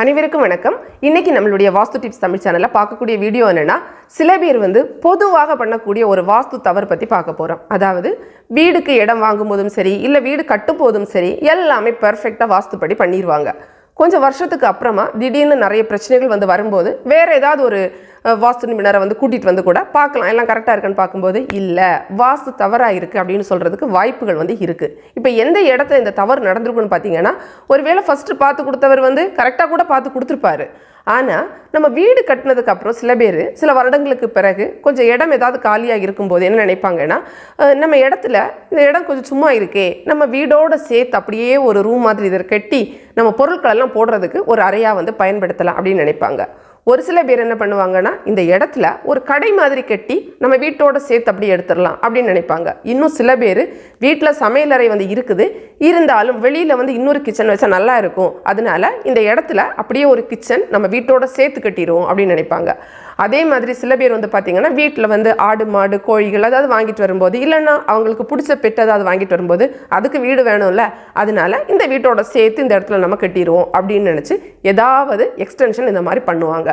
அனைவருக்கும் வணக்கம். இன்னைக்கு நம்மளுடைய வாஸ்து டிப்ஸ் தமிழ் சேனலில் பார்க்கக்கூடிய வீடியோ என்னென்னா சில பேர் வந்து பொதுவாக பண்ணக்கூடிய ஒரு வாஸ்து தவறு பற்றி பார்க்க போகிறோம் அதாவது வீடுக்கு இடம் வாங்கும் போதும் சரி இல்லை வீடு கட்டும் போதும் சரி எல்லாமே பர்ஃபெக்டாக வாஸ்துப்படி பண்ணிடுவாங்க கொஞ்சம் வருஷத்துக்கு அப்புறமா திடீர்னு நிறைய பிரச்சனைகள் வந்து வரும்போது வேறு ஏதாவது ஒரு வாஸ்து நிபுணரை வந்து கூட்டிகிட்டு வந்து கூட பார்க்கலாம். எல்லாம் கரெக்டாக இருக்குன்னு பார்க்கும்போது இல்லை வாஸ்து தவறாக இருக்குது அப்படின்னு சொல்கிறதுக்கு வாய்ப்புகள் வந்து இருக்குது இப்போ எந்த இடத்துல இந்த தவறு நடந்திருக்குன்னு பார்த்தீங்கன்னா ஒருவேளை ஃபஸ்ட்டு பார்த்து கொடுத்தவர் வந்து கரெக்டாக கூட பார்த்து கொடுத்துருப்பாரு. ஆனால் நம்ம வீடு கட்டினதுக்கு அப்புறம் சில பேர் சில வருடங்களுக்கு பிறகு கொஞ்சம் இடம் ஏதாவது காலியாக இருக்கும்போது என்ன நினைப்பாங்கன்னா நம்ம இடத்துல இந்த இடம் கொஞ்சம் சும்மா இருக்கே நம்ம வீடோட சேர்த்து அப்படியே ஒரு ரூம் மாதிரி இதை கட்டி நம்ம பொருட்களெல்லாம் போடுறதுக்கு ஒரு அறையாக வந்து பயன்படுத்தலாம் அப்படின்னு நினைப்பாங்க. ஒரு சில பேர் என்ன பண்ணுவாங்கன்னா இந்த இடத்துல ஒரு கடை மாதிரி கட்டி நம்ம வீட்டோட சேர்த்து அப்படியே எடுத்துடலாம் அப்படின்னு நினைப்பாங்க. இன்னும் சில பேர் வீட்டில் சமையலறை வந்து இருக்குது. இருந்தாலும் வெளியில் வந்து இன்னொரு கிச்சன் வச்சா நல்லா இருக்கும். அதனால இந்த இடத்துல அப்படியே ஒரு கிச்சன் நம்ம வீட்டோட சேர்த்து கட்டிடுவோம் அப்படின்னு நினைப்பாங்க. அதே மாதிரி சில பேர் வந்து பார்த்தீங்கன்னா வீட்டில் வந்து ஆடு மாடு கோழிகள் அதாவது வாங்கிட்டு வரும்போது இல்லைன்னா அவங்களுக்கு பிடிச்ச பெட் ஏதாவது வாங்கிட்டு வரும்போது அதுக்கு வீடு வேணும்ல அதனால இந்த வீட்டோட சேர்த்து இந்த இடத்துல நம்ம கட்டிடுவோம் அப்படின்னு நினச்சி ஏதாவது எக்ஸ்டென்ஷன் இந்த மாதிரி பண்ணுவாங்க.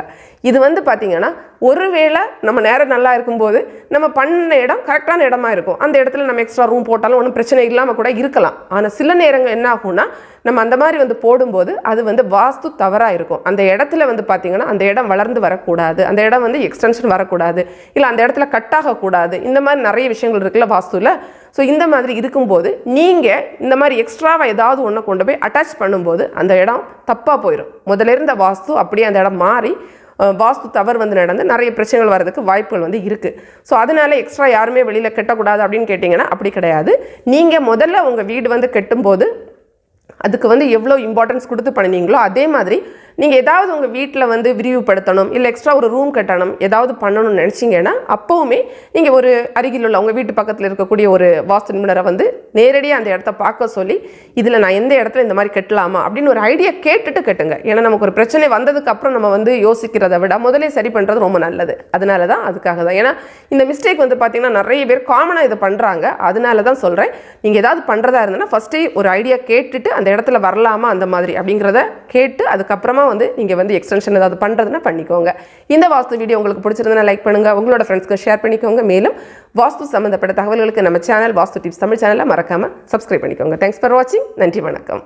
இது வந்து பார்த்தீங்கன்னா ஒருவேளை நம்ம நேரம் நல்லா இருக்கும்போது நம்ம பண்ண இடம் கரெக்டான இடமா இருக்கும். அந்த இடத்துல நம்ம எக்ஸ்ட்ரா ரூம் போட்டாலும் ஒன்றும் பிரச்சனை இல்லாமல் கூட இருக்கலாம். ஆனால் சில நேரங்கள் என்ன ஆகும்னா நம்ம அந்த மாதிரி வந்து போடும்போது அது வந்து வாஸ்து தவறாக இருக்கும். அந்த இடத்துல வந்து பார்த்திங்கன்னா அந்த இடம் வளர்ந்து வரக்கூடாது. அந்த இடம் வந்து எக்ஸ்டென்ஷன் வரக்கூடாது. இல்லை அந்த இடத்துல கட் ஆகக்கூடாது. இந்த மாதிரி நிறைய விஷயங்கள் இருக்குல்ல வாஸ்துவில் ஸோ இந்த மாதிரி இருக்கும்போது நீங்கள் இந்த மாதிரி எக்ஸ்ட்ராவாக ஏதாவது ஒன்று கொண்டு போய் அட்டாச் பண்ணும்போது அந்த இடம் தப்பாக போயிடும் முதல்ல இருந்த வாஸ்து அப்படியே அந்த இடம் மாறி வாஸ்து தவறு வந்து நடந்து நிறைய பிரச்சனைகள் வர்றதுக்கு வாய்ப்புகள் வந்து இருக்குது ஸோ அதனால எக்ஸ்ட்ரா யாருமே வெளியில் கட்டக்கூடாது அப்படின்னு கேட்டிங்கன்னா அப்படி கிடையாது. நீங்கள் முதல்ல உங்கள் வீடு வந்து கட்டும்போது அதுக்கு வந்து எவ்வளோ இம்பார்ட்டன்ஸ் கொடுத்து பண்ணினீங்களோ அதே மாதிரி நீங்கள் ஏதாவது உங்கள் வீட்டில் வந்து விரிவுபடுத்தணும் இல்லை எக்ஸ்ட்ரா ஒரு ரூம் கட்டணும் ஏதாவது பண்ணணும்னு நினச்சிங்கன்னா அப்போவுமே நீங்கள் ஒரு அருகில் உள்ள உங்கள் வீட்டு பக்கத்தில் இருக்கக்கூடிய ஒரு வாஸ்து நிபுணரை வந்து நேரடியாக அந்த இடத்த பார்க்க சொல்லி இதில் நான் எந்த இடத்துல இந்த மாதிரி கட்டலாமா? அப்படின்னு ஒரு ஐடியா கேட்டுட்டு கட்டுங்க. ஏன்னா நமக்கு ஒரு பிரச்சனை வந்ததுக்கப்புறம் நம்ம வந்து யோசிக்கிறதை விட முதலே சரி பண்ணுறது ரொம்ப நல்லது. அதனால தான் அதுக்காக தான். ஏன்னா இந்த மிஸ்டேக் வந்து பார்த்திங்கன்னா நிறைய பேர் காமனாக இதை பண்ணுறாங்க அதனால தான் சொல்கிறேன் நீங்கள் ஏதாவது பண்ணுறதா இருந்ததுன்னா ஃபஸ்ட்டே ஒரு ஐடியா கேட்டுட்டு அந்த இடத்துல வரலாமா அந்த மாதிரி அப்படிங்கிறத கேட்டு அதுக்கப்புறமா வந்து நீங்கள் வந்து எக்ஸ்டென்ஷன் ஏதாவது பண்ணுறதுனா பண்ணிக்கோங்க. இந்த வாஸ்து வீடியோ உங்களுக்கு பிடிச்சிருந்தா லைக் பண்ணுங்கள் உங்களோட ஃப்ரெண்ட்ஸ்க்கு ஷேர் பண்ணிக்கோங்க. மேலும் வாஸ்து சம்மந்தப்பட்ட தகவல்களுக்கு நம்ம சேனல் வாஸ்து டிப்ஸ் தமிழ் சேனலை மறக்காமல் சப்ஸ்கிரைப் பண்ணிக்கோங்க. தேங்க்ஸ் ஃபார் வாட்சிங் நன்றி வணக்கம்.